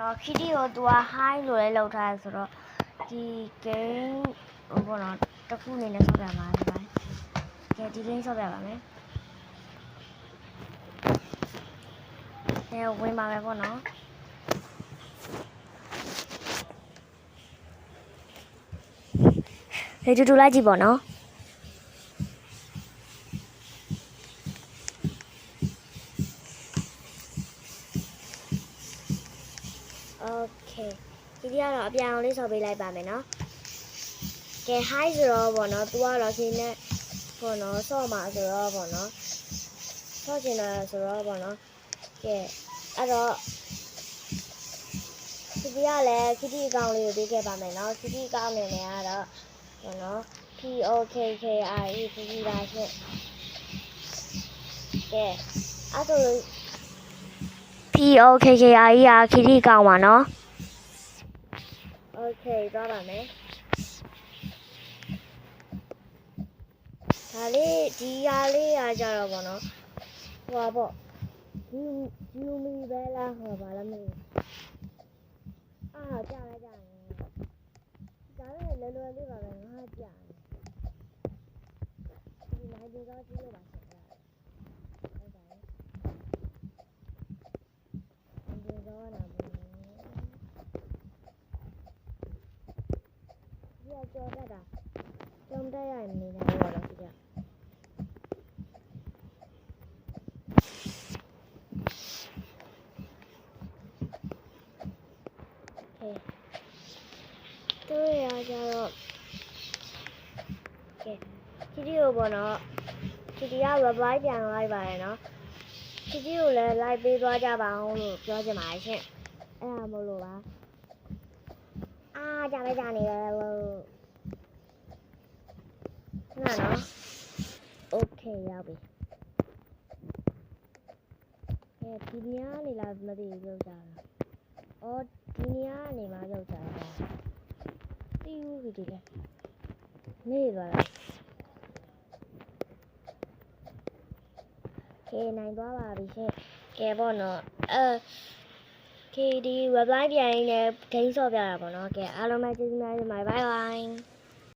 နော်ခီတီကိုသူက high လို့လည်းလောက်ထားတယ်ဆိုတော့ဒီ game ဟိုပေါ့နော်တစ်ခုအနေနဲ့ဆောက်ပြပါမယ်ဗျာကဲဒီ game ဆောက်ပြပါမယ်အဲဝင်ပါမယ်ပေါ့နော်လေတူတူလိုက်ကြည့်ပေါ့နော် Okay ဒီတိကတော့အပြောင်လေးဆော်ပေးလိုက်ပါမယ်နော်ကဲ hi ဆိုတော့ဗောနော် तू ကတော့ရှင်နဲ့ဗောနော်ဆော့မှာဆိုတော့ဗောနော်ဆော့ချင်တာဆိုတော့ဗောနော်ကဲအဲ့တော့ခီတီကလည်းခီတီအကောင့်လေးကိုပေးခဲ့ပါမယ်နော်ခီတီအကောင့်နာမည်ကတော့ဟောနော် P O K K R E ခီတီပါရှင့်ကဲအဲ့တော့ လို့ P O K K I E อ่ะခီတီအကောင့်ပါเนาะ โอเคသွားပါမယ်ဒါလေးဒီဟာလေးရာကြတော့ဗောနော်ဟိုပါပေါ့ဒီယူမီပဲလားဟောပါလားမသိဘူးအာကြာလိုက်ကြာနေဒါလည်းလွယ်လွယ်လေးပါပဲငါကြာနေဒီနိုင်ဒီတော့ကြည့်လို့ပါ ဒီကကြော်တက်တာကြော်တက်ရရင်နေနေတော့တော့ဒီကဟဲ့တို့ရကြတော့ကဲခီတီကိုပေါ့နော်ခီတီက reply ပြန်လိုက်ပါတယ်နော်ခီတီကိုလည်း like ပေးသွားကြပါအောင်လို့ပြောချင်ပါတယ်ရှင်အဲ့ဒါမို့လို့ပါအာ ကြာပဲကြာနေတယ်ဟိုခဏနော်โอเคရောက်ပြီအဲဒီနေရာနေလားမသိဘူးရောက်ကြတာအော်ဒီနေရာနေမှရောက်ကြတာတီးဦးဒီလေနေသွားတာကဲနိုင်သွားပါပြီရှင်ကဲပေါ့နော်အဲ KD reply ပြန်ရင်းနဲ့ game ဆော့ပြတာပေါ့နော်ကဲအားလုံးပဲကျေးဇူးများတင်ပါတယ် bye bye